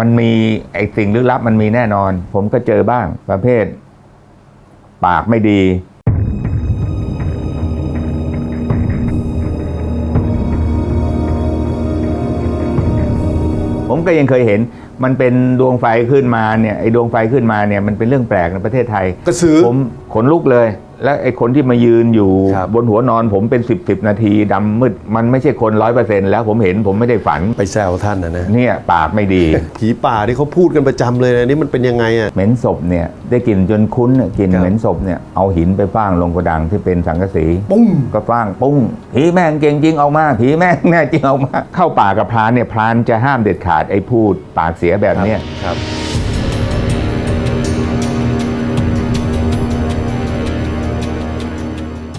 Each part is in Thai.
มันมีไอ้สิ่งลึกลับมันมีแน่นอน ผมก็เจอบ้างประเภท ปากไม่ดีผมก็ยังเคยเห็นมันเป็นดวงไฟขึ้นมาเนี่ยไอ้ดวงไฟขึ้นมาเนี่ยมันเป็นเรื่องแปลกในประเทศไทยกระสือผมขนลุกเลย และไอ้คนที่มายืนอยู่ครับบนหัวนอนผมเป็น10บสนาทีดำมืดมันไม่ใช่คนร้อยเปอร์เซ็นต์แล้วผมเห็นผมไม่ได้ฝันไปแซวท่านนะนะ เนี่ยปากไม่ดี ผีป่าที่เขาพูดกันประจำเลยนะนี่มันเป็นยังไงอะ เหม็นศพเนี่ยได้กลิ่นจนคุ้นน่ะกลิ่นครับ เหม็นศพเนี่ยเอาหินไปฟ้างลงกระดังที่เป็นสังกะสี ปุ้ง ก็ฟ้างปุ้งผีแม่งเก่งจริงเอามาผีแม่งแน่จริงเอามา เข้าป่ากับพรานเนี่ยพรานจะห้ามเด็ดขาดไอ้พูดปากเสียแบบเนี้ย ครับ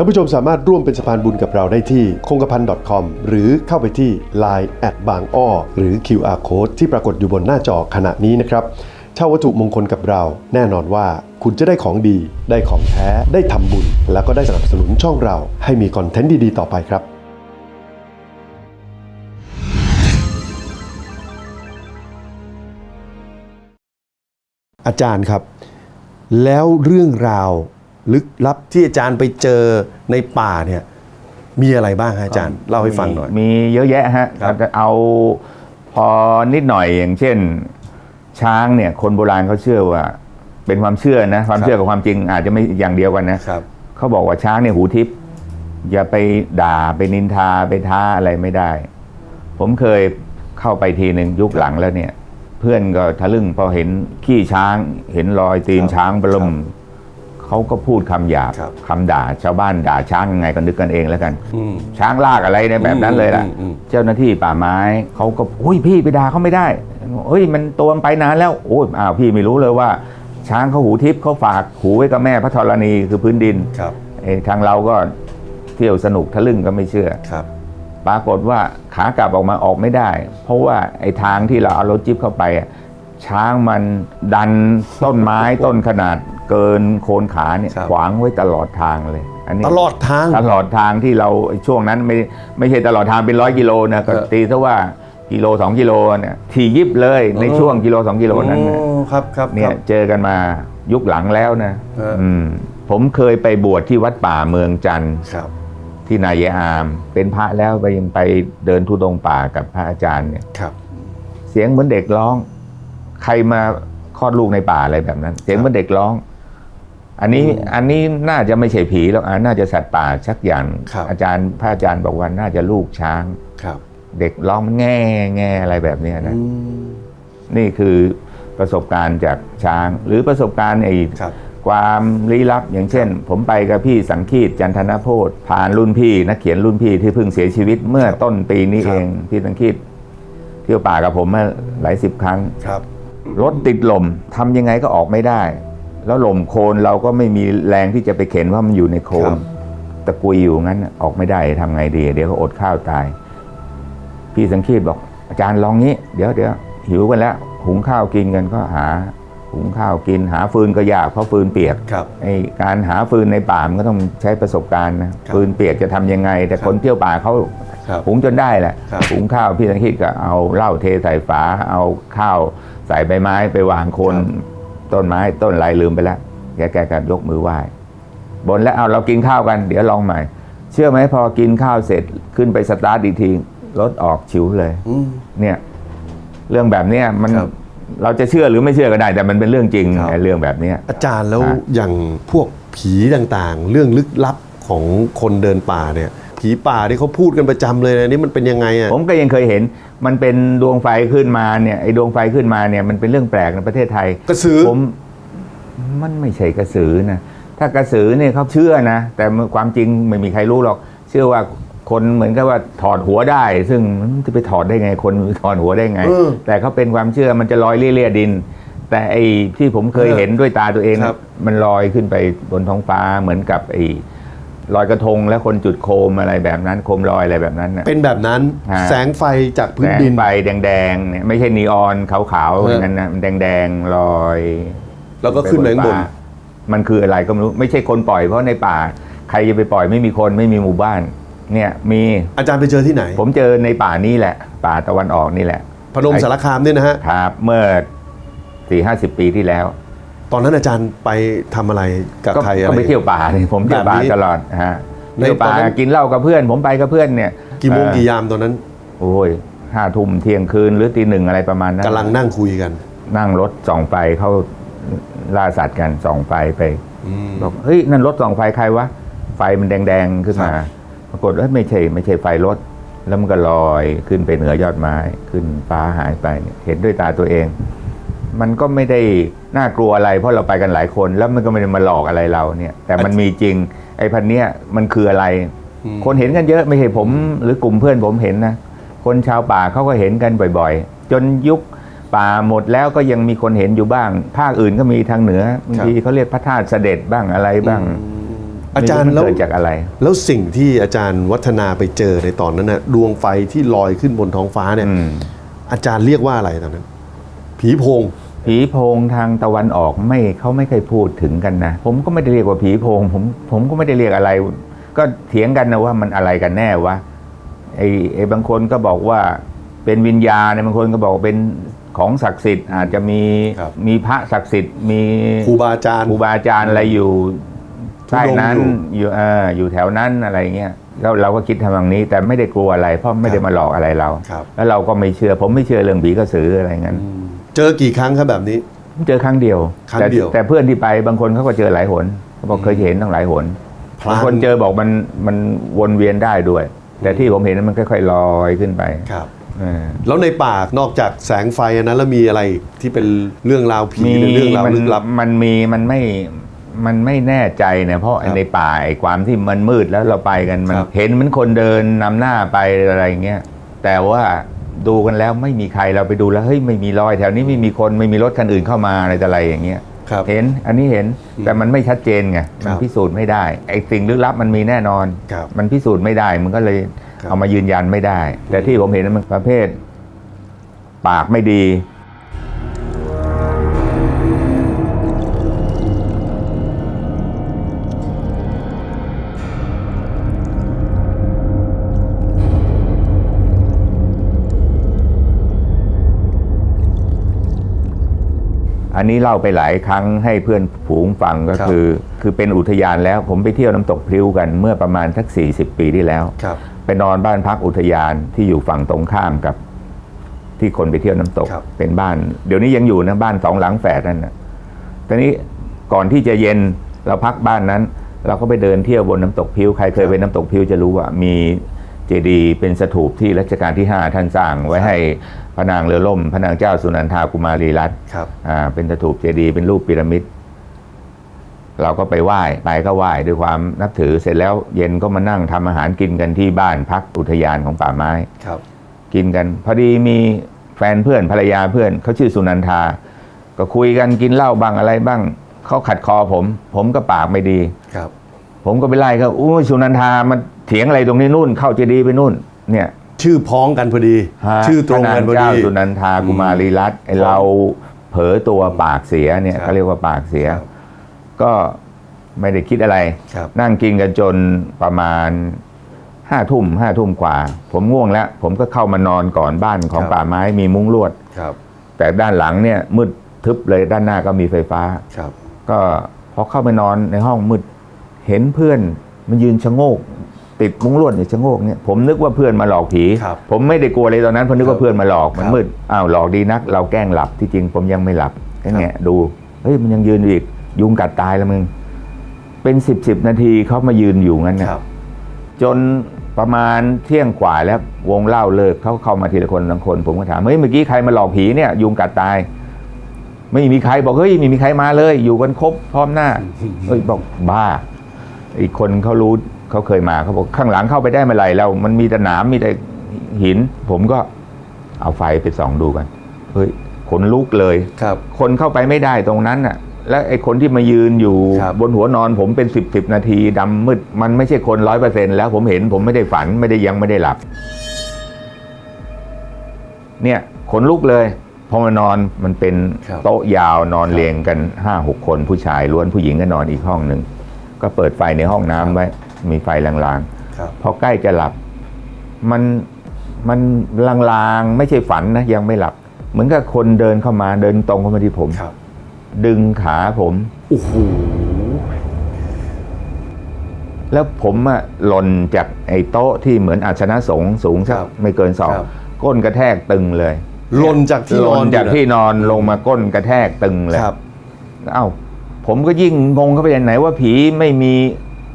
ท่านผู้ชมสามารถร่วมเป็นสะพานบุญกับเราได้ที่คงกระพัน .com หรือเข้าไปที่ Line แอดบางอ้อหรือ QR Code ที่ปรากฏอยู่บนหน้าจอขณะนี้นะครับเช่าวัตถุมงคลกับเรา แน่นอนว่าคุณจะได้ของดี ได้ของแท้ ได้ทำบุญ แล้วก็ได้สนับสนุนช่องเรา ให้มีคอนเทนต์ดีๆ ต่อไปครับอาจารย์ครับ แล้วเรื่องราว ลึกลับที่อาจารย์ไปเจอในป่าเนี่ยมีอะไรบ้างฮะอาจารย์เล่าให้ฟังหน่อย มีเยอะแยะฮะครับแต่เอาพอนิดหน่อยอย่างเช่น ช้างเนี่ย คนโบราณเขาเชื่อว่า เป็นความเชื่อนะ ความเชื่อกับความจริงอาจจะไม่อย่างเดียวกันนะครับ เขาบอกว่าช้างเนี่ยหูทิพย์อย่าไปด่าไปนินทาไปท้าอะไรไม่ได้ ผมเคยเข้าไปทีหนึ่งยุคหลังแล้วเนี่ย เพื่อนก็ทะลึ่งพอเห็นขี้ช้าง เห็นรอยตีนครับช้างบลมครับ เขาก็พูดคำหยาบครับคำด่าชาวบ้านด่าช้างยังไงก็นึกกันเองแล้วกันอืมช้างลากอะไรในแบบนั้นเลยล่ะอืมอืม เจ้าหน้าที่ป่าไม้เขาก็อุ้ยพี่ไปด่าเขาไม่ได้เฮ้ยมันตัวมันไปนานแล้วโอ้ยอ้าวพี่ไม่รู้เลยว่า ช้างเขาหูทิพย์เขาฝากหูไว้กับแม่พระธรณีคือพื้นดินครับไอ้ทางเราก็เที่ยวสนุกทะลึ่งก็ไม่เชื่อ ครับ ปรากฏว่าขากลับออกมาออกไม่ได้ เพราะว่าไอ้ทางที่เราเอารถจิ๊บเข้าไปอะช้างมันดันต้นไม้ ต้นขนาด เกินโคนขาเนี่ยครับ ขวางไว้ตลอดทางเลยอันนี้ ตลอดทาง ตลอดทางที่เราช่วงนั้นไม่ไม่ใช่ตลอดทางเป็นร้อยกิโลนะก็เออตีซะว่ากิโลสองกิโลเนี่ยที่ยิบเลยในเออช่วงกิโลสองกิโลนั้นน่ะโอ้ครับครับเนี่คยรับ เจอกันมายุคหลังแล้วนะเอออืมผมเคยไปบวชที่วัดป่าเมืองจันทร์ครับ ที่นายอาม เป็นพระแล้วไปยังไปเดินทุดงค์ป่ากับพระอาจารย์เนี่ย ครับ เสียงเหมือนเด็กร้อง ใครมาคลอดลูกในป่าอะไรแบบนั้น เสียงเหมือนเด็กร้อง อันนี้อันนี้น่าจะไม่ใช่ผีหรอกอะน่าจะสัตว์ป่าชักอย่างครับอาจารย์พระอาจารย์บอกว่าน่าจะลูกช้างครับ เด็กร้องมันแง่แง่อะไรแบบเนี้ยนะอืมนี่คือประสบการณ์จากช้าง หรือประสบการณ์ไอ้ครับความลี้ลับอย่างเช่น ผมไปกับพี่สังคีตจันทนโพธผ่านรุ่นพี่นักเขียนรุ่นพี่ที่เพิ่งเสียชีวิตเมื่อครับต้นปีนี้ครับเองพี่สังคีตเที่ยวป่ากับผมมาหลายสิบครั้งครับรถติดลมทำยังไงก็ออกไม่ได้ แล้วลมโคลนเราก็ไม่มีแรงที่จะไปเข็นว่ามันอยู่ในโคลครันบตะกุยอยู่งั้นน่ะออกไม่ได้ทำไงดี เดี๋ยวก็อดข้าวตาย พี่สังคีตบอก อาจารย์ลองงี้ เดี๋ยวเดี๋ยวหิวกันแล้ว หุงข้าวกินกันก็หา หุงข้าวกิน หาฟืนก็ยากเพราะฟืนเปียก ครับ ไอ้การหาฟืนในป่ามันก็ต้องใช้ประสบการณ์นะครับฟืนเปียกจะทำยังไง แต่ครับคนเที่ยวป่าเขาครับหุงจนได้แหละครับ หุงข้าวพี่สังคิดก็เอาเหล้าเทใส่ฝา เอาข้าวใส่ใบไม้ไปวางโคนครับ ต้นไม้ต้นอะไรลืมไปแล้วแกแกก็ยกมือไหว้บนแล้วเอาเรากินข้าวกัน เดี๋ยวลองใหม่ เชื่อไหมพอกินข้าวเสร็จขึ้นไปสตาร์ทอีกทีรถออกฉิวเลยอืมเนี่ย เรื่องแบบเนี้ยมันครับเราจะเชื่อหรือไม่เชื่อก็ได้ แต่มันเป็นเรื่องจริงครับไอ้เรื่องแบบเนี้ยอาจารย์แล้วฮะอย่างพวกผีต่างๆ เรื่องลึกลับของคนเดินป่าเนี่ย ผีป่าที่เขาพูดกันประจำเลยนะนี่มันเป็นยังไงอะผมก็ยังเคยเห็น มันเป็นดวงไฟขึ้นมาเนี่ยไอ้ดวงไฟขึ้นมาเนี่ยมันเป็นเรื่องแปลกในประเทศไทยกระสือผมมันไม่ใช่กระสือนะถ้ากระสือเนี่ยเขาเชื่อนะ แต่ความจริงไม่มีใครรู้หรอก เชื่อว่าคนเหมือนกับว่าถอดหัวได้ ซึ่งมันจะไปถอดได้ไง คนถอดหัวได้ไงเออแต่เขาเป็นความเชื่อมันจะลอยเลี่ยๆดิน แต่ไอ้ที่ผมเคยเออเห็นด้วยตาตัวเองครับมันลอยขึ้นไปบนท้องฟ้าเหมือนกับไอ้ ลอยกระทงแล้วคนจุดโคมอะไรแบบนั้นโคมลอยอะไรแบบนั้นน่ะ เป็นแบบนั้นฮะ แสงไฟจากพื้นแสงดิน ไฟแดงๆเนี่ยไม่ใช่นีออนขาวๆฮะอย่างนั้นนะมันแดงๆลอยแล้วก็ขึ้นไปข้างบนป่มันคืออะไรก็ไม่รู้ ไม่ใช่คนปล่อยเพราะในป่า ใครจะไปปล่อยไม่มีคนไม่มีหมู่บ้าน เนี่ยมีอาจารย์ไปเจอที่ไหน ผมเจอในป่านี้แหละ ป่าตะวันออกนี่แหละพนมสารคามเนี่ยนะฮะ ครับเมื่อสี่ห้าสิบปีที่แล้ว ตอนนั้นอาจารย์ไปทำอะไรกับก็ใครอะไรก็ไปเที่ยวป่าเนี่ยผมเที่ยวป่าแบบนี้ตลอดฮะในเที่ยวป่าตอนนั้นกินเหล้ากับเพื่อน ผมไปกับเพื่อนเนี่ยกี่โมงเอ่อกี่ยามตอนนั้น โอ้ยห้าทุ่มเที่ยงคืนหรือตีหนึ่งอะไรประมาณนั้นกำลังนั่งคุยกัน นั่งรถส่องไฟเข้าล่าสัตว์กันส่องไฟไปอืมบอกเฮ้ยนั่นรถส่องไฟใครวะไฟมันแดงๆขึ้นมาครับปรากฏว่าไม่ใช่ไม่ใช่ไฟรถ แล้วมันก็ลอยขึ้นไปเหนือยอดไม้ ขึ้นฟ้าหายไปเนี่ยเห็นด้วยตาตัวเอง มันก็ไม่ได้ น่ากลัวอะไรเพราะเราไปกันหลายคนแล้วมันก็ไม่ได้มาหลอกอะไรเราเนี่ย แต่มันมีจริง ไอ้พันเนี้ยมันคืออะไรอืมคนเห็นกันเยอะไม่ใช่ผม หรือกลุ่มเพื่อนผมเห็นนะคนชาวป่าเขาก็เห็นกันบ่อยๆ จนยุคป่าหมดแล้วก็ยังมีคนเห็นอยู่บ้าง ภาคอื่นก็มีทางเหนือบางทีเขาเรียกพระธาตุเสด็จบ้างอะไรบ้าง อาจารย์ไม่แล้วเกิดจากอะไร แล้วสิ่งที่อาจารย์วัฒนาไปเจอในตอนนั้นน่ะดวงไฟที่ลอยขึ้นบนท้องฟ้าเนี่ยอืมอาจารย์เรียกว่าอะไรตอนนั้น ผีโพง ผีโพงทางตะวันออกไม่เขาไม่เคยพูดถึงกันนะ ผมก็ไม่ได้เรียกว่าผีโพงผมผมก็ไม่ได้เรียกอะไร ก็เถียงกันนะว่ามันอะไรกันแน่วะไอ้ไอ้บางคนก็บอกว่าเป็นวิญญาณบางคนก็บอกว่าเป็นของศักดิ์สิทธิ์อาจจะมีครับมีพระศักดิ์สิทธิ์มีครูบาอาจารย์ครูบาอาจารย์อะไรอยู่ทุดงใต้นั้นอยู่อยู่เอออยู่แถวนั้นอะไรเงี้ยแล้วเราก็คิดทำอย่างนี้ แต่ไม่ได้กลัวอะไรเพราะไม่ได้มาหลอกอะไรเราครับแล้วเราก็ไม่เชื่อ ผมไม่เชื่อเรื่องผีกระสืออะไรงั้น เจอกี่ครั้งครับแบบนี้ผมเจอครั้งเดียวครั้งแต่เดียว แต่เพื่อนที่ไปบางคนเขาก็เจอหลายหนเขาบอกเคยเห็นตั้งหลายหนพลางบางคนเจอบอกมันมันวนเวียนได้ด้วย แต่ที่ผมเห็นนั้นมันค่อยๆลอยขึ้นไปครับ เออ แล้วในป่านอกจากแสงไฟอันนั้นแล้วมีอะไรอีกที่เป็นเรื่องราวผีมีหรือเรื่องราวมันลึกลับ มันมีมันไม่มันไม่แน่ใจเนี่ยเพราะครับในป่าไอ้ความที่มันมืดแล้วเราไปกันมัน ครับเห็นเหมันคนเดินนำหน้าไปอะไรอย่างเงี้ยแต่ว่า ดูกันแล้วไม่มีใครเราไปดูแล้วเฮ้ยไม่มีรอยแถวนี้ไม่มีคนไม่มีรถคันอื่นเข้ามาอะไรต่ออะไรอย่างเงี้ยครับ เห็นอันนี้เห็นอืมแต่มันไม่ชัดเจนไงครัมันบพิสูจน์ไม่ได้ไอ้สิ่งลึกลับมันมีแน่นอน ครับมันพิสูจน์ไม่ได้มันก็เลยครับ เอามายืนยันไม่ได้ แต่ที่ผมเห็นนั้นมันประเภท ปากไม่ดี อันนี้เล่าไปหลายครั้งให้เพื่อนฝูงฟังก็ครับคือ คือเป็นอุทยานแล้วผมไปเที่ยวน้ำตกพลิ้วกันเมื่อประมาณสัก 40 ปีที่แล้วครับไปนอนบ้านพักอุทยานที่อยู่ฝั่งตรงข้ามกับ ที่คนไปเที่ยวน้ำตกครับเป็นบ้าน เดี๋ยวนี้ยังอยู่นะบ้านสองหลังแฝดนั่นนะตอนนี้ก่อนที่จะเย็นเราพักบ้านนั้น เราก็ไปเดินเที่ยวบนน้ำตกพิวใครเคยไปน้ำตกพิวจะรู้ว่ามี เจดีย์เป็นสถูปที่รัชกาลที่ 5 ท่านสร้างไว้ให้พระนางเรือล่ม พระนางเจ้าสุนันทากุมารีรัตน์ครับอ่าเป็นสถูปเจดีย์เป็นรูปพีระมิดเราก็ไปไหว้ไปก็ไหว้ด้วยความนับถือเสร็จแล้วเย็นก็มานั่งทำอาหารกินกันที่บ้านพักอุทยานของป่าไม้ครับ กินกัน พอดีมีแฟนเพื่อนภรรยาเพื่อนเขาชื่อสุนันทา ก็คุยกันกินเหล้าบ้างอะไรบ้างเขาขัดคอผม ผมก็ปากไม่ดีครับ ผมก็ไปไล่เขาอู้ยสุนันทามันเถียงอะไรตรงนี้นู่นเข้าเจดีย์ไปนู่น เนี่ยชื่อพ้องกันพอดี ฮะชื่อตรงกันพอพระาดีเจ้าสุนันทากุมารีรัตน์ไอเราเผลอตัวปากเสียเนี่ยครับเขาเรียกว่าปากเสีย ครับก็ไม่ได้คิดอะไร ครับ นั่งกินกันจนประมาณห้าทุ่มห้าทุ่มกว่า ผมง่วงแล้ว ผมก็เข้ามานอนก่อนบ้านของครับป่าไม้มีมุ้งลวด ครับแต่ด้านหลังเนี่ยมืดทึบเลยด้านหน้าก็มีไฟฟ้า ครับ ก็พอเข้าไปนอนในห้องมืด เห็นเพื่อนมันยืนชะโงก ติดมุ้งลวดอยู่ชะโงกเนี่ยผมนึกว่าเพื่อนมาหลอกผี ครับผมไม่ได้กลัวเลยตอนนั้นเพราะนึกครัว่าบเพื่อนมาหลอกมันครับมืดอ้าวหลอกดีนัก เราแกล้งหลับที่จริงผมยังไม่หลับแค่แงะดูเฮ้ยมันยังยืนอยู่อีกยุงกัดตายแล้วมึง เป็นสิบสิบนาทีเขามายืนอยู่งั้นคนะรับ จนประมาณเที่ยงกว่าแล้ววงเล่าเลิกเขาเข้ามาทีละคนละคน ผมก็ถามเฮ้ยเมื่อกี้ใครมาหลอกผีเนี่ย ยุงกัดตาย ไม่มีใครบอกเฮ้ยไม่มีใครมาเลย อยู่กันครบพร้อมหน้าเฮ้ยบอกบ้า อีกคนเขารู้เขาเคยมาเขาบอกข้างหลังเข้าไปได้เมื่อไหร่แล้วมันมีแต่หนามมีแต่หิน ผมก็เอาไฟไปส่องดูกันเฮ้ยขนลุกเลยครับ คนเข้าไปไม่ได้ตรงนั้นน่ะ แล้วไอ้คนที่มายืนอยู่ครับบนหัวนอนผมเป็นสิบสิบนาทีดำมืดมันไม่ใช่คนร้อยเปอร์เซ็นแล้วผมเห็นผมไม่ได้ฝันไม่ได้ยังไม่ได้หลับ เนี่ยขนลุกเลยพอมานอนมันเป็นครับโต๊ะยาวนอนเรียงกันห้าหกคนผู้ชายล้วนผู้หญิงก็นอนอีกห้องหนึ่ง ก็เปิดไฟในห้องน้ำไว้ มีไฟลางครับ ๆพอใกล้จะหลับ มันมันลางๆ ไม่ใช่ฝันนะ ยังไม่หลับ เหมือนกับคนเดินเข้ามาเดินตรงเข้ามาที่ผม ครับดึงขาผม โอ้โหแล้วผมอะหล่นจากไอ้โต๊ะที่เหมือนอาสนะสงฆ์สูงสักครับไม่เกินสองครับก้นกระแทกตึงเลยหล่นจากที่หนล่อนนจากที่นอนลงมาก้นกระแทกตึงเลย ครับ เอ้า ผมก็ยิ่งงงเข้าไปไหนว่าผีไม่มี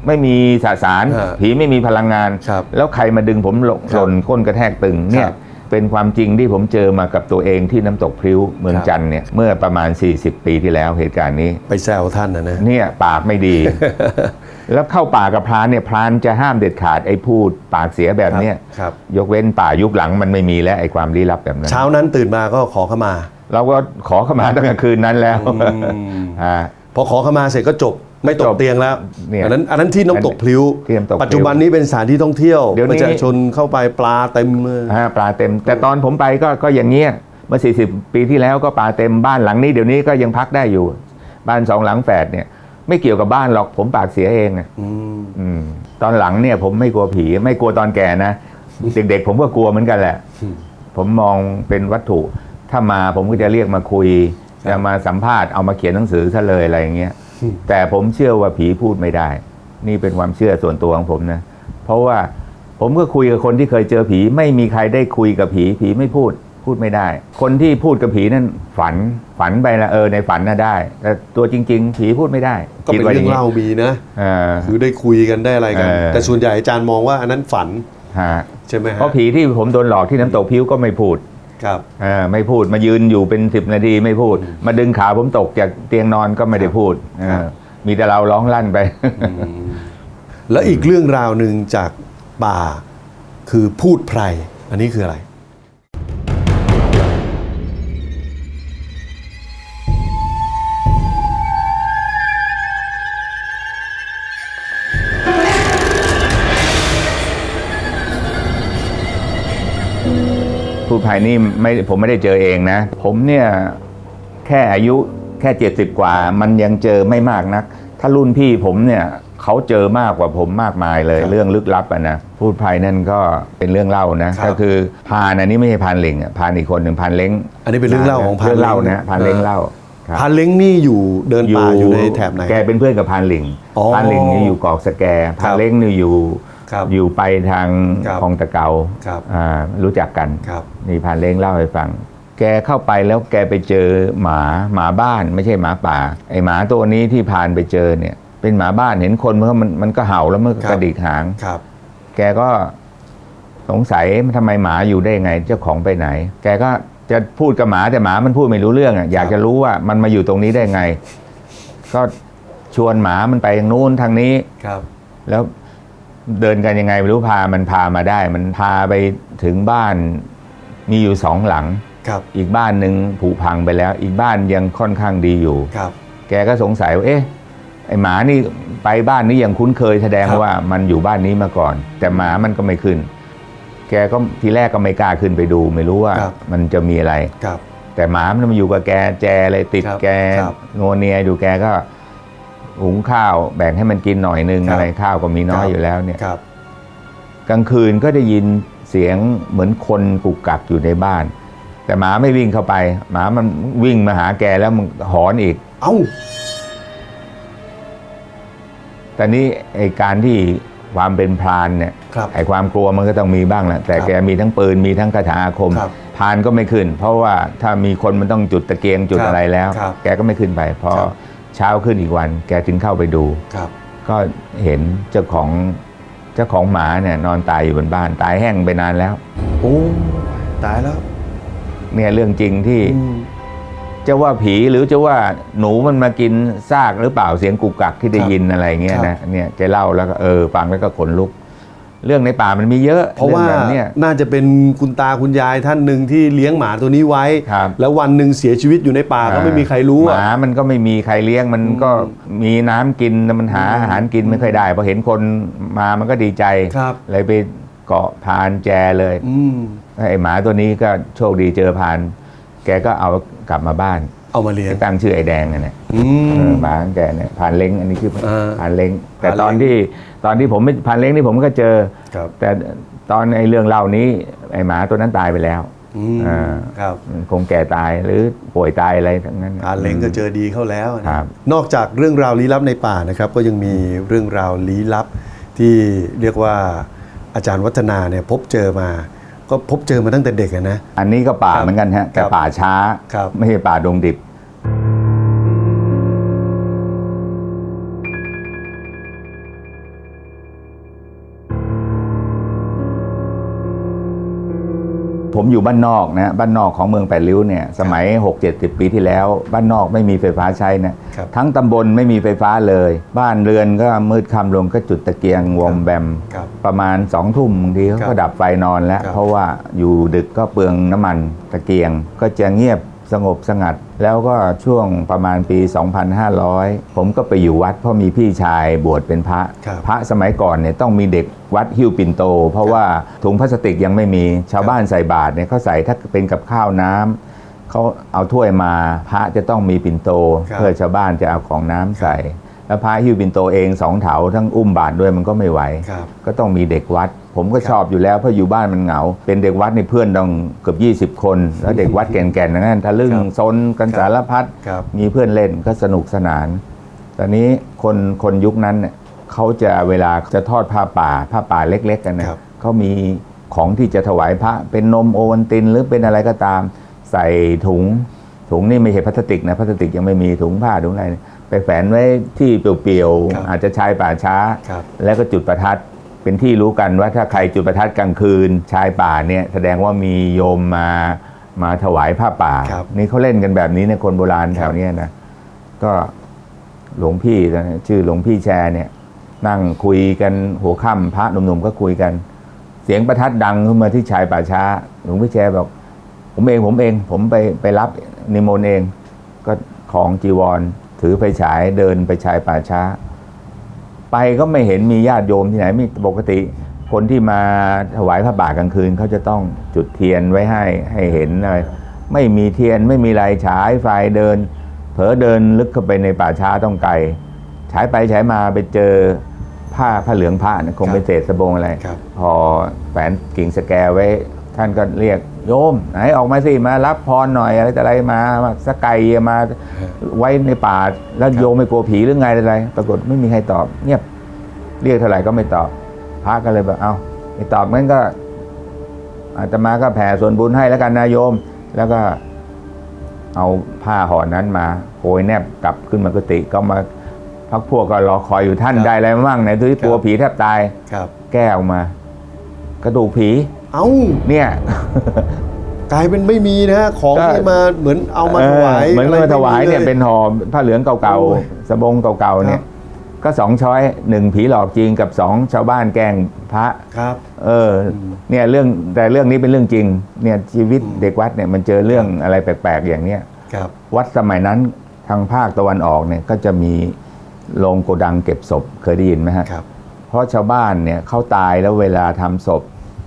ไม่มีสสารฮะผีไม่มีพลังงาน ครับแล้วใครมาดึงผมหล่นครับหล่นก้นกระแทกตึงเนี่คยรับเป็นความจริงที่ผมเจอมากับตัวเองที่น้ำตกพริ้วเมืองครับ จันทร์เนี่ยเมื่อประมาณ 40 ปีที่แล้วเหตุการณ์นี้ ไปแซวท่านนะนะ เนี่ยปากไม่ดี แล้วเข้าป่ากับพรานเนี่ยพรานจะห้ามเด็ดขาดไอ้พูดปากเสียแบบเนี้ยครับ ยกเว้นป่ายุคหลังมันไม่มีแล้วไอ้ความลี้ลับแบบนั้น เช้านั้นตื่นมาก็ขอเข้ามา เราก็ขอเข้ามาตั้งแต่คืนนั้นแล้วอืม อ่า พอขอเข้ามาเสร็จก็จบไม่ตจกบเตียงแล้วเนี่ยอันนั้นอันนั้นที่น้ำตกพลิ้ว ที่น้ำตกพลิ้วปัจจุบันนี้เป็นสถานที่ท่องเที่ยวเดี๋ยวนี้ ประชาชนเข้าไปปลาเต็มเลยอ่าปลาเต็ม แต่ตอนผมไปก็ก็อย่างเงี้ยเมื่อ 40 ปีที่แล้วก็ปลาเต็มบ้านหลังนี้เดี๋ยวนี้ก็ยังพักได้อยู่ บ้านสองหลังแฝดเนี่ยไม่เกี่ยวกับบ้านหรอกผมปากเสียเองอะอืมอืมตอนหลังเนี่ยผมไม่กลัวผี ไม่กลัวตอนแก่นะ เด็กๆผมก็กลัวเหมือนกันแหละอืมผมมองเป็นวัตถุ ถ้ามาผมก็จะเรียกมาคุยครับ จะมาสัมภาษณ์เอามาเขียนหนังสือซะเลยอะไรอย่างเงี้ยอืมแต่ผมเชื่อว่าผีพูดไม่ได้ นี่เป็นความเชื่อส่วนตัวของผมนะ เพราะว่าผมก็คุยกับคนที่เคยเจอผี ไม่มีใครได้คุยกับผี ผีไม่พูด พูดไม่ได้ คนที่พูดกับผีนั่นฝันฝันไปละเออในฝันน่ะได้ แต่ตัวจริง ๆ ผีพูดไม่ได้ก็เป็นคิดว่เรื่องย่เล่ามีนะเออคือได้คุยกันได้อะไรกันเออแต่ส่วนใหญ่อาจารย์มองว่าอันนั้นฝันฮะใช่ไหมฮะเพราะผีที่ผมโดนหลอกที่น้ำตกพิ้วก็ไม่พูด ครับเออไม่พูดมายืนอยู่เป็นสิบนาทีไม่พูด มาดึงขาผมตกจากเตียงนอนก็ไม่ได้พูดเออครับมีแต่เราร้องลั่นไป แล้วอีกเรื่องราวหนึ่งจากป่าคือพูดไพรอันนี้คืออะไร ภายนี่ไม่ผมไม่ได้เจอเองนะ ผมเนี่ยแค่อายุแค่เจ็ดสิบกว่า มันยังเจอไม่มากนัก ถ้ารุ่นพี่ผมเนี่ยเขาเจอมากกว่าผมมากมายเลยรเรื่องลึกลับอะนะพูดภายนั่นก็เป็นเรื่องเล่านะก็คือพานอันนี้ไม่ใช่พานเหล่งพานอีกคนหนึ่งพานเล้งอันนี้เป็นเรื่องเล่าของพานเรื่องเล่าเล้งนะพานเล้งเล่าพันเล้งนี่อยู่เดินป่าอยู่ในแถบไหนแกเป็นเพื่อนกับพานหลิงพานหลิงนี่อยู่เกาะสแกพานเล้งนี่อยู่ ครับอยู่ไปทางครับคลองตะเกาครับอ่ารู้จักกันครับ นี่พานเล้งเล่าให้ฟัง แกเข้าไปแล้วแกไปเจอหมาหมาบ้านไม่ใช่หมาป่า ไอหมาตัวนี้ที่พานไปเจอเนี่ย เป็นหมาบ้านเห็นคนมันก็มันมันก็เห่าแล้วมันก็ครับ กระดิกหาง ครับ แกก็สงสัยทำไมหมาอยู่ได้ไง เจ้าของไปไหน แกก็จะพูดกับหมาแต่หมามันพูดไม่รู้เรื่องอะอยากจะรู้ว่ามันมาอยู่ตรงนี้ได้ไง ก็ชวนหมามันไปทางนู้นทางนี้ ครับ แล้ว เดินกันยังไงไม่รู้พามันพามาได้ มันพาไปถึงบ้านมีอยู่สองหลัง ครับ อีกบ้านหนึ่งผุพังไปแล้ว อีกบ้านยังค่อนข้างดีอยู่ ครับ แกก็สงสัยว่าเอ๊ะไอหมานี่ไปบ้านนี้ยังคุ้นเคยแสดงครับ ว่ามันอยู่บ้านนี้มาก่อน แต่หมามันก็ไม่ขึ้น แกก็ทีแรกก็ไม่กล้าขึ้นไปดู ไม่รู้ว่าครับ มันจะมีอะไร ครับ แต่หมามันมาอยู่กับแกแจเลยติดครับแกครับโนวเนียอยู่แกก็ หุงข้าวแบ่งให้มันกินหน่อยนึงครับอะไรข้าวก็มีน้อยครับ อยู่แล้วเนี่ย ครับ กลางคืนก็ได้ยินเสียงเหมือนคนกุกกักอยู่ในบ้าน แต่หมาไม่วิ่งเข้าไป หมามันวิ่งมาหาแกแล้วมันหอนอีก เอ้าแต่นี่ไอการที่ความเป็นพรานเนี่ยครับ ไอความกลัวมันก็ต้องมีบ้างแหละแต่ครับแกมีทั้งปืนมีทั้งคาถาอาคมครับพรานก็ไม่ขึ้น เพราะว่าถ้ามีคนมันต้องจุดตะเกียงจุดครับอะไรแล้ว ครับแกก็ไม่ขึ้นไปพอครับ เช้าขึ้นอีกวัน แกจึงเข้าไปดูครับ ก็เห็นเจ้าของเจ้าของหมาเนี่ยนอนตายอยู่บนบ้าน ตายแห้งไปนานแล้ว โอ้ตายแล้วเนี่ยเรื่องจริงที่อืมจะว่าผีหรือจะว่าหนูมันมากินซากหรือเปล่าเสียงกุกกักที่ได้ยินอะไรเงี้ยครันะบเนี่ยแกเล่าแล้วก็เออฟังแล้วก็ขนลุก เรื่องในป่ามันมีเยอะเพราะว่าองแบบเนี่ย น่าจะเป็นคุณตาคุณยายท่านหนึ่งที่เลี้ยงหมาตัวนี้ไว้ ครับ แล้ววันหนึ่งเสียชีวิตอยู่ในป่าก็ไม่มีใครรู้หอะ มามันก็ไม่มีใครเลี้ยง มันก็มีน้ำกินแต่มันหาอาหารกินไม่ค่อยได้พอเห็นคนมามันก็ดีใจ ครับ เลยไปเกาะพานแจเลย อืมไอหมาตัวนี้ก็โชคดีเจอพาน แกก็เอากลับมาบ้านเอามาเลี้ยงตั้งชื่อไอแดงนั่นแหละ อืเอมอหมาของแกเนี่ยพานเล้งอันนี้คือเออพานเล้งแต่พานเล้งตอนที่ ตอนที่ผมไม่พานเล้งนี่ผมก็เจอ ครับ แต่ตอนไอเรื่องเล่านี้ ไอหมาตัวนั้นตายไปแล้วอืมอ่าครับคงแก่ตายหรือป่วยตายอะไรทั้งนั้น อาเล้งก็เจอดีเข้าแล้วนะครับ นอกจากเรื่องราวลี้ลับในป่านะครับ ก็ยังมีเรื่องราวลี้ลับที่เรียกว่าอาจารย์วัฒนาเนี่ยพบเจอมา ก็พบเจอมาตั้งแต่เด็กอะนะ อันนี้ก็ป่าครับเหมือนกันฮะแต่ครับป่าช้า ครับ ไม่ใช่ป่าดงดิบ ผมอยู่บ้านนอกนะบ้านนอกของเมืองแปดริ้วเนี่ยสมัย 6 7 0 ปีที่แล้ว บ้านนอกไม่มีไฟฟ้าใช้นะครับทั้งตำบลไม่มีไฟฟ้าเลย บ้านเรือนก็มืดค่ำลงก็จุดตะเกียงวงแบม ครับประมาณสองทุ่มบางทีเขาครัก็บดับไฟนอนแล้ว ครับ เพราะว่าอยู่ดึกก็เปลืองน้ำมันตะเกียงก็จะเงียบ สงบสงัด แล้วก็ช่วงประมาณปี 2500 ผมก็ไปอยู่วัด เพราะมีพี่ชายบวชเป็นพระ ครับพระสมัยก่อนเนี่ยต้องมีเด็กวัดหิ้วปิ่นโต เพราะว่าถุงพลาสติกยังไม่มีชาวบ้านใส่บาตรเนี่ยเขาใส่ถ้าเป็นกับข้าวน้ำเขาเอาถ้วยมาพระจะต้องมีปิ่นโต ครับ เพื่อชาวบ้านจะเอาของน้ำใส่ แล้วพระหิ้วปิ่นโตเองสองเถาทั้งอุ้มบาตรด้วยมันก็ไม่ไหว ครับ ก็ต้องมีเด็กวัด ผมก็ครับชอบอยู่แล้วเพราะอยู่บ้านมันเหงา เป็นเด็กวัดในเพื่อนต้องเกือบ20 คน แล้วเด็กวัดแก่นๆนั่นทะลึ่งครับซนกันครับสารพัดครับมีเพื่อนเล่นก็สนุกสนาน ตอนนี้คนคนยุคนั้นเนี่ยเขาจะเวลาจะทอดผ้าป่าผ้าป่าเล็ก ๆ กันนะครับเขามีของที่จะถวายพระเป็นนมโอวัลตินหรือเป็นอะไรก็ตาม ใส่ถุงถุงนี่ไม่ใช่พลาสติกนะพลาสติกยังไม่มีถุงผ้าถุงอะไร ไปแฝนไว้ที่เปลี่ยวครับๆอาจจะชายป่าช้าครับแล้วก็จุดประทัด เป็นที่รู้กันว่าถ้าใครจุดประทัดกลางคืน ชายป่าเนี่ยแสดงว่ามีโยมมามาถวายผ้าป่า ครับ นี่เขาเล่นกันแบบนี้ในยคนโบราณแถวเนี้ยนะ ก็หลวงพี่นะชื่อหลวงพี่แชร์เนี่ย นั่งคุยกันหัวค่ำพระหนุ่มๆก็คุยกัน เสียงประทัดดังขึ้นมาที่ชายป่าช้า หลวงพี่แชร์บอก ผมเองผมเอง ผมไปไปรับนิมนต์เอง ก็ของจีวร ถือไฟฉายเดินไปชายป่าช้า ไปก็ไม่เห็นมีญาติโยมที่ไหนไม่ปกติ คนที่มาถวายพระป่ากลางคืนเขาจะต้องจุดเทียนไว้ให้ให้เห็นอะไรไม่มีเทียนไม่มีไรฉายไฟเดิน เผลอเดินลึกเข้าไปในป่าช้าต้องไกลฉายไปฉายมาไปเจอผ้าผ้าเหลืองพระนะคงเป็นเศษสบงอะไรครับพอแฝนกิ่งสแกไว้ ท่านก็เรียก โยมไหนออกมาสิมารับพรหน่อยอะไรแต่อะไรมามาสกไก่มาไว้ในป่าแล้วโยมไม่กลัวผีหรือไงอะไร ปรากฏไม่มีใครตอบ เงียบเรียกเท่าไหร่ก็ไม่ตอบพระก็เลยบอกเอาไม่ตอบงั้นก็ อาตมาก็แผ่ส่วนบุญให้แล้วกันนะโยม แล้วก็ เอาผ้าห่อนั้นมาโกยแนบกลับขึ้นมากุฏิก็มาพักพวกก็รอคอยอยู่ท่านครับได้อะไรมาบ้างไหนดูที่ครับกลัวผีแทบตายครับ แก้ออกมา กระดูกผี เอ้าเนี่ย กลายเป็นไม่มีนะฮะของก็ ที่มาเหมือนเอามาถวายเออเหมือนอะไรมาถวายเนี่ยไม่มีลเป็นห่อผ้าเหลืองเก่าโอ้ยๆสบงเก่าๆเนี่ย ครับ ก็สองช้อยหนึ่งผีหลอกจริงกับสองชาวบ้านแกล้งพระ ครับเอออเนี่ยเรื่องแต่เรื่องนี้เป็นเรื่องจริงเนี่ยชีวิตเด็กวัดเนี่ยมันเจอเรื่องอะไรแปลกๆ อย่างเนี้ยครับ วัดสมัยนั้นทางภาคตะวันออกเนี่ยก็จะมีโรงโกดังเก็บศพเคยได้ยินไหมฮะ ครับ เพราะชาวบ้านเนี่ยเขาตายแล้วเวลาทำศพ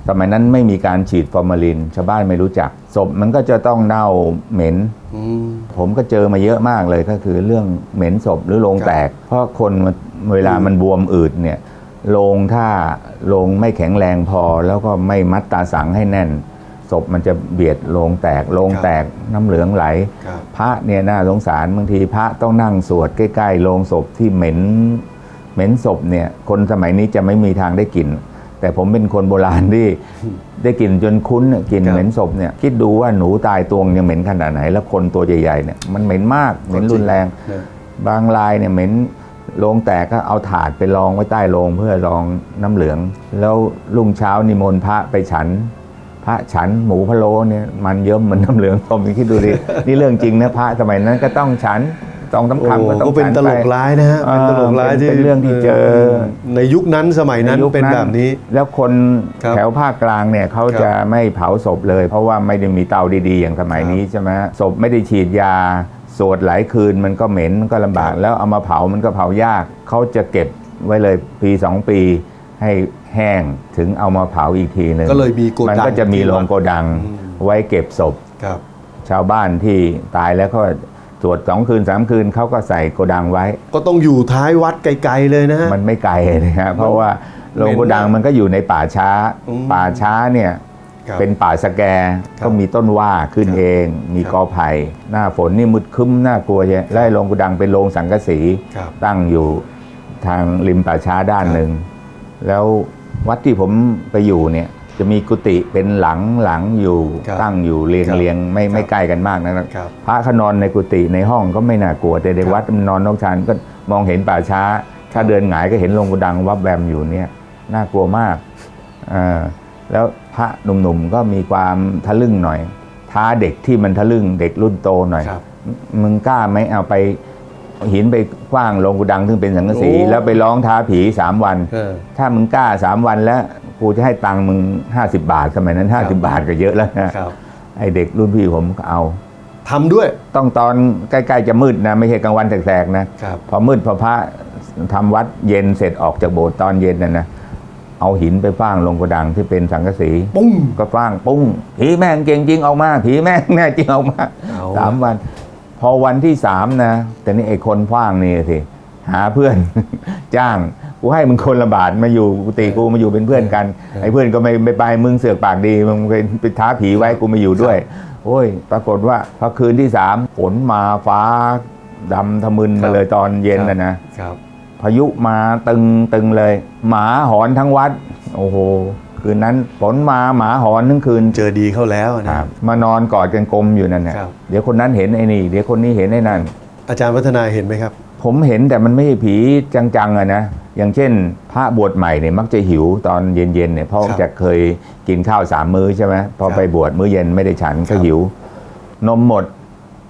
สมัยนั้นไม่มีการฉีดฟอร์มาลิน ชาวบ้านไม่รู้จัก ศพมันก็จะต้องเน่าเหม็น อืม ผมก็เจอมาเยอะมากเลยก็คือเรื่องเหม็นศพหรือโลงแตก เพราะคนมันเวลามันบวมอืดเนี่ยโลงถ้าโลงไม่แข็งแรงพอ แล้วก็ไม่มัดตาสังให้แน่น ศพมันจะเบียดโลงแตกโลงครับแตกน้ำเหลืองไหล ครับ พระเนี่ยน่าสงสารบางทีพระต้องนั่งสวดใกล้ๆโลงศพที่เหม็นเหม็นศพเนี่ยคนสมัยนี้จะไม่มีทางได้กลิ่น แต่ผมเป็นคนโบราณที่ได้กลิ่นจนคุ้นน่ะกลิ่นครับเหม็นศพเนี่ยคิดดูว่าหนูตายตวงยังเหม็นขนาดไหน แล้วคนตัวใหญ่ๆเนี่ยมันเหม็นมากเหม็นรุนแรงนะบางรายเนี่ยเหม็นโลงแตกก็เอาถาดไปรองไว้ใต้โลงเพื่อรองน้ำเหลือง แล้วรุ่งเช้านิมนต์พระไปฉัน พระฉันหมูพะโล้เนี่ยมันเยิ้มเหมือนน้ำเหลืองผมคิดดูดิ นี่เรื่องจริงนะพระสมัยนั้นก็ต้องฉัน สองสามคำก็ต้องก็เป็นผ่ตไปลกร้ายนะฮะเป็นตลกร้ายที่เป็นเรื่องที่เจอ ในยุคนั้นสมัยนั้นใยุคเป็นแบบนี้ แล้วคนครับแถวภาคกลางเนี่ยเขาครับจะไม่เผาศพเลย เพราะว่าไม่ได้มีเตาดีๆ อย่างสมัยครับนี้ใช่ไหมศพไม่ได้ฉีดยาสวดหลายคืนมันก็เหม็นมันก็ลำบากครับแล้วเอามาเผามันก็เผายากเขาจะเก็บไว้เลยปีสองปีให้แห้งถึงเอามาเผาอีกทีหนึ่งก็เลยมีโกดังมันก็จะมีโรงโกดังอืมไว้เก็บศพครับชาวบ้านที่ตายแล้วก็ สวดสองคืนสามคืนเขาก็ใส่โกดังไว้ ก็ต้องอยู่ท้ายวัดไกลๆเลยนะฮะ มันไม่ไกลนะฮะเพราะว่าโรงโกดังมันก็อยู่ในป่าช้าอืมป่าช้าเนี่ยครับเป็นป่าสแกครับก็มีต้นว่าขึ้นครับเอง มีครับกอไผ่หน้าฝนนี่มืดครึ้มน่ากลัวเยอะและไอ้โรงโกดังเป็นโรงสังกะสีครับตั้งอยู่ทางริมป่าช้าด้านครับหนึ่ง แล้ววัดที่ผมไปอยู่เนี่ย จะมีกุฏิเป็นหลังหลังอยู่ครับตั้งอยู่เรียงครับเรียงไม่ครับไม่ใกล้กันมากนะครับครับ พระเขานอนในกุฏิในห้องก็ไม่น่ากลัวแต่ในครับวัดมันนอนนอกชานก็มองเห็นป่าช้า ถ้าเดินหงายก็เห็นโรงกระดังวับแวมอยู่เนี่ยน่ากลัวมากอ่าแล้วพระหนุ่มๆก็มีความทะลึ่งหน่อย ท้าเด็กที่มันทะลึ่งเด็กรุ่นโตหน่อย ครับ มึงกล้าไหมเอาไปหินไปกว้างโรงกระดังซึ่งเป็นสังกะสี โอ้ แล้วไปร้องท้าผีสามวัน เออ ถ้ามึงกล้าสามวันแล้ว กูจะให้ตังค์มึง50บาท สมัยนั้นครับ50บาทก็เยอะแล้วนะครับไอเด็กรุ่นพี่ผมก็เอาทำด้วย ต้องตอนใกล้ๆจะมืดนะ ไม่ใช่กลางวันแสกๆนะครับพอมืดพอพระทำวัดเย็นเสร็จออกจากโบสถ์ตอนเย็นนะนะเอาหินไปฟ้างลงกระดังที่เป็นสังกะสี ปุ้งก็ฟ้างปุ้งผีแม่งเก่งจริงออกมาผีแม่งแน่จริงออกมาเอาสามวัน พอวันที่สามนะ แต่นี่ไอ้คนฟ้างนี่สิหาเพื่อนจ้าง กูให้มึงคนละบาทมาอยู่กุฏิกูมาอยู่เป็นเพื่อนกันไอ้เพื่อนก็ไม่ไม่ไปมึงเสือกปากดีมึงไปไปท้าผีไว้กูมาอยู่ด้วย โอ้ย ปรากฏว่าพอคืนที่สามฝนมาฟ้าดำทะมึนครัมาบเลยตอนเย็นนะนะครับ พายุมาตึงตึงเลย หมาหอนทั้งวัด โอ้โหคืนนั้นฝนมาหมาหอนทั้งคืนเจอดีเข้าแล้วคนะรับมานอนกอดกันกลมอยู่นั่นน่ะครับเดี๋ยวคนนั้นเห็นไอ้นี่ เดี๋ยวคนนี้เห็นไอ้นั่น อาจารย์วัฒนาเห็นไหมครับ ผมเห็นแต่มันไม่ใช่ผีจังๆอะนะอย่างเช่น พระบวชใหม่เนี่ยมักจะหิวตอนเย็นๆเนี่ยเพราะครับจะเคยกินข้าวสามมื้อใช่ไหมพอครับไปบวชมื้อเย็นไม่ได้ฉันครัก็บหิว นมหมด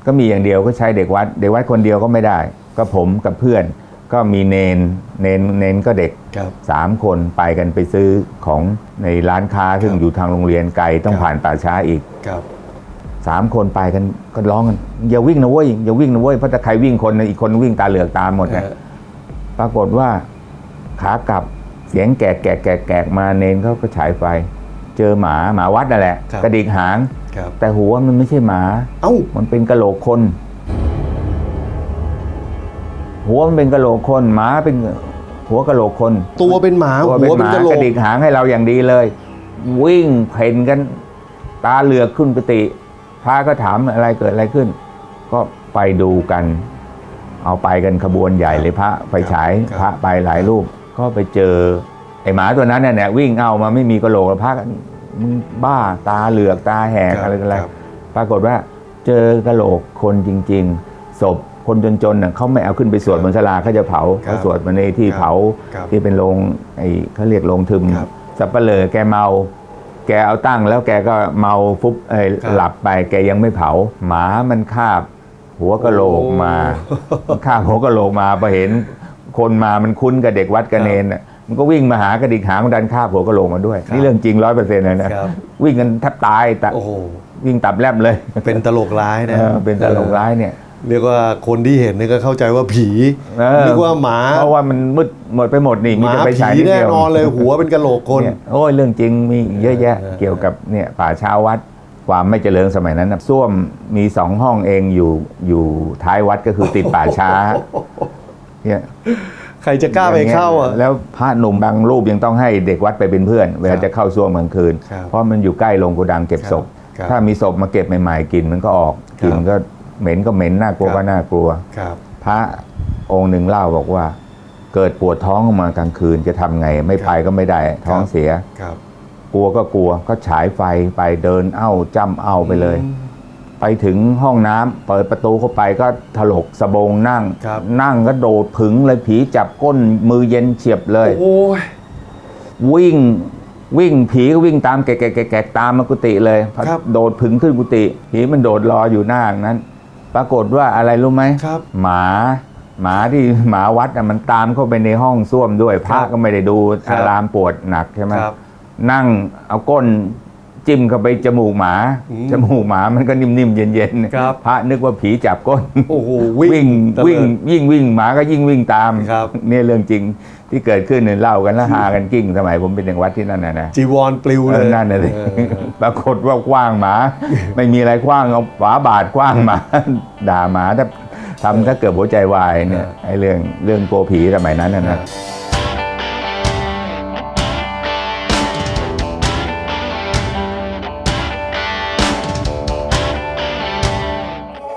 ก็มีอย่างเดียวก็ใช้เด็กวัด เด็กวัดคนเดียวก็ไม่ได้ ก็ผมกับเพื่อน ก็มีเนนเนนเนนก็เด็กครับสามคนไปกันไปซื้อของในร้านค้าซึ่งครับอยู่ทางโรงเรียนไกลต้องครับผ่านป่าช้าอีกครับ สามคนไปกันก็ร้องกันอย่าวิ่งนะเว้ยอย่าวิ่งนะเว้ยเพราะถ้าใครวิ่งคนหนึ่งอีกคนวิ่งตาเหลือกตามหมดไงเออปรากฏว่าขากลับเสียงแกกแกกแกกแกกมาเนนเขาก็ฉายไฟ เจอหมาหมาวัดนั่นแหละครับกระดิกหางครับแต่หัวมันไม่ใช่หมา เอ้ามันเป็นกระโหลกคน หัวมันเป็นกระโหลกคนหมาเป็นหัวกระโหลกคน ตัวเป็นหมาตัวหัเป็นวหเป็นมากระโหลกกระดิกหางให้เราอย่างดีเลย วิ่งเพ่นกัน ตาเหลือกขึ้นกุฏิพ ระก็ถามอะไรเกิดอะไรขึ้น ก็ไปดูกัน เอาไปกันขบวนใหญ่เลยพระไฟฉายครับพระไปหลายรูป ก็ไปเจอไอ้หมาตัวนั้นเนี่ยเนี่ยวิ่งเอามาไม่มีกระโหลกแล้วพระก็มึงบ้าตาเหลือกตาแหกครับอะไรกันอะไรครับปรากฏว่าเจอกระโหลกคนจริง ๆ ศพคนจนๆน่ะเขาไม่เอาขึ้นไปสวดครับบนศาลาเขาจะเผาครับเขาสวดมาในที่ครับเผาครับที่เป็นโรงไอ้เขาเรียกโรงทึมครับสับเปลือแกเมา แกเอาตั้งแล้วแกก็เมาฟุบเอ้ยครับ หลับไปแกยังไม่เผา หมามันคาบหัวกะโหลกมาโอ้มันคาบหัวกะโหลกมาพอเห็นคนมามันคุ้นกับเด็กวัดกระเนนน่ะมันก็วิ่งมาหากระดิกหางดันคาบหัวกะโหลกมาด้วย ครับนี่เรื่องจริงร้อยเปอร์เซ็นต์เลยนะครับ วิ่งกันแทบตายแต่โอ้โห วิ่งตับแลบเลยเป็นตลกร้ายนะ เออเป็นตลกร้ายเนี่ย เรียกว่าคนที่เห็นเนี่ยก็เข้าใจว่าผีเออนึกว่าหมาเพราะว่ามันมืดหมดไปหมดนี่หมีมาแต่ไปฉายผีนิดแน่เดียวนอนเลยหัวเป็นกระโหลกคนเยโอ้ยเรื่องจริงมีเยอะแยะ เออ เกี่ยวกับเนี่ยป่าช้าวัดความไม่เจริญสมัยนั้นนะส้วมมีสองห้องเองอยู่อยู่ท้ายวัดก็คือติดป่าช้าเนี่ย ใครจะกล้าไปเข้าอะ แล้วพระหนุ่มบางรูปยังต้องให้เด็กวัดไปเป็นเพื่อน เวครัลาบจะเข้าส้วมกลางคืน ครับเพราะมันอยู่ใกล้โรงโกดังเก็บศพ ครับถ้ามีศพมาเก็บใหม่ๆกลิ่นมันก็ออกกลิ่นครับ ก็ เหม็นก็เหม็นน่ากลัวครับก็น่ากลัวครับ พระองค์หนึ่งเล่าบอกว่า เกิดปวดท้องออกมากลางคืนจะทำไง ไม่ไปก็ไม่ได้ท้องเสียครับ กลัวก็กลัวก็ฉายไฟไปเดินเอ้าจ้ำเอ้าไปเลย ไปถึงห้องน้ำเปิดประตูเข้าไปก็ถลกสบงนั่งครับนั่งก็โดดผึงเลยผีจับก้นมือเย็นเฉียบเลยโอ้ยวิ่งวิ่งผีก็วิ่งตามแกะแกะแกะแกะตามมากุฏิเลยพอครับโดดผึงขึ้นกุฏิผีมันโดดรออยู่หน้าอย่างนั้น ปรากฏว่าอะไรรู้ไหมครับหมา หมาที่หมาวัดน่ะมันตามเข้าไปในห้องส้วมด้วยพระครับก็ไม่ได้ดูครับอารามปวดหนักใช่ไหมครับ นั่งเอาก้น จิ้มเข้าไปจมูกหมา อืมจมูกหมามันก็นิ่มๆเย็นครับ พระนึกว่าผีจับก้น โอ้โหวิ่งตะเลิดวิ่งยิ่งวิ่งหมาก็ยิ่งวิ่งตามครับ เนี่ยเรื่องจริงที่เกิดขึ้นเนี่ยเล่ากันแล้วหากันกิ้งสมัยผมเป็นเด็กวัดที่นั่นนะนะจีวรปลิวเอเลอยนั่นน่ะสิเออปรากฏว่าคว้างหมา ไม่มีอะไรคว้างเอาฝาบาทคว้างหมา ด่าหมาถ้าทำถ้าเกิดหัวใจวายเนี่ยเออไอ้เรื่องเรื่องโกลัวผีสมัยนั้นนะนะ